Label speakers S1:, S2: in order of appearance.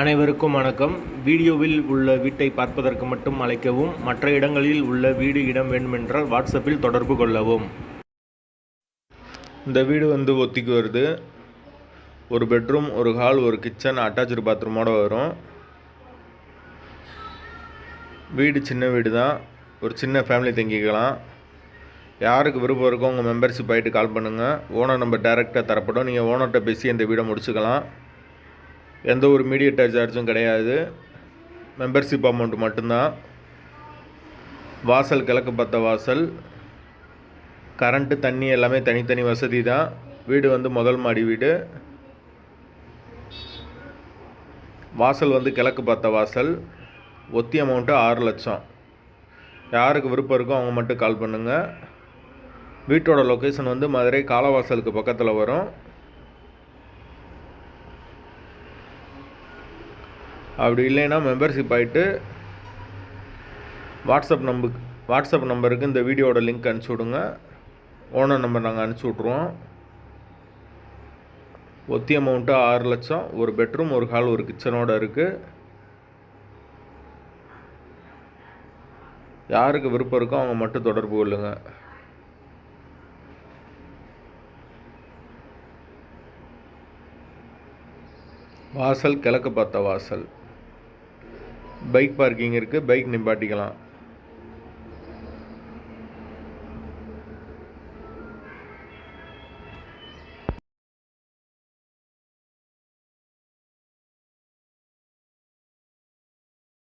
S1: அனைவருக்கும் வணக்கம். வீடியோவில் உள்ள வீட்டை பார்ப்பதற்கு மட்டும் அழைக்கவும் மற்ற இடங்களில் உள்ள வீடு இடம் வேண்டுமென்றால் வாட்ஸ்அப்பில் தொடர்பு கொள்ளவும். இந்த வீடு வந்து ஒத்திக்கு வருது. ஒரு பெட்ரூம் ஒரு ஹால் ஒரு கிச்சன் அட்டாச்சு பாத்ரூமோடு வரும். வீடு சின்ன வீடு தான் ஒரு சின்ன ஃபேமிலி தங்கிக்கலாம். யாருக்கு விருப்பம் இருக்கோ உங்கள் மெம்பர்ஷிப் ஆகிட்டு கால் பண்ணுங்கள் ஓனர் நம்பர் டேரெக்டாக தரப்படும். நீங்கள் ஓனர்கிட்ட பேசி இந்த வீடை முடிச்சுக்கலாம். எந்த ஒரு மீடியேட்டர் சார்ஜும் கிடையாது. மெம்பர்ஷிப் அமௌண்ட் மட்டும்தான். வாசல் கிழக்கு பத்த வாசல் கரண்ட்டு தண்ணி எல்லாமே தனித்தனி வசதி தான். வீடு வந்து முதல் மாடி வீடு. வாசல் வந்து கிழக்கு பத்த வாசல். ஒத்தி அமௌண்ட்டு ஆறு லட்சம். யாருக்கு விருப்பம் இருக்கோ அவங்க மட்டும் கால் பண்ணுங்கள் வீட்டோட லொக்கேஷன் வந்து மதுரை காலவாசலுக்கு பக்கத்தில் வரும். அப்படி இல்லைன்னா மெம்பர்ஷிப் ஆகிட்டு வாட்ஸ்அப் நம்பருக்கு வாட்ஸ்அப் நம்பருக்கு இந்த வீடியோட லிங்க் அனுப்பிச்சி விடுங்க. ஓனர் நம்பர் நாங்கள் அனுப்பிச்சி விட்ருவோம் ஒத்தி அமௌண்ட்டு ஆறு லட்சம் ஒரு பெட்ரூம் ஒரு ஹால் ஒரு கிச்சனோட இருக்குது யாருக்கு விருப்பம் இருக்கோ அவங்க மட்டும் தொடர்பு கொள்ளுங்கள் வாசல் கிழக்கு பார்த்த வாசல். பைக் பார்க்கிங் இருக்குது பைக் நிப்பாட்டிக்கலாம்.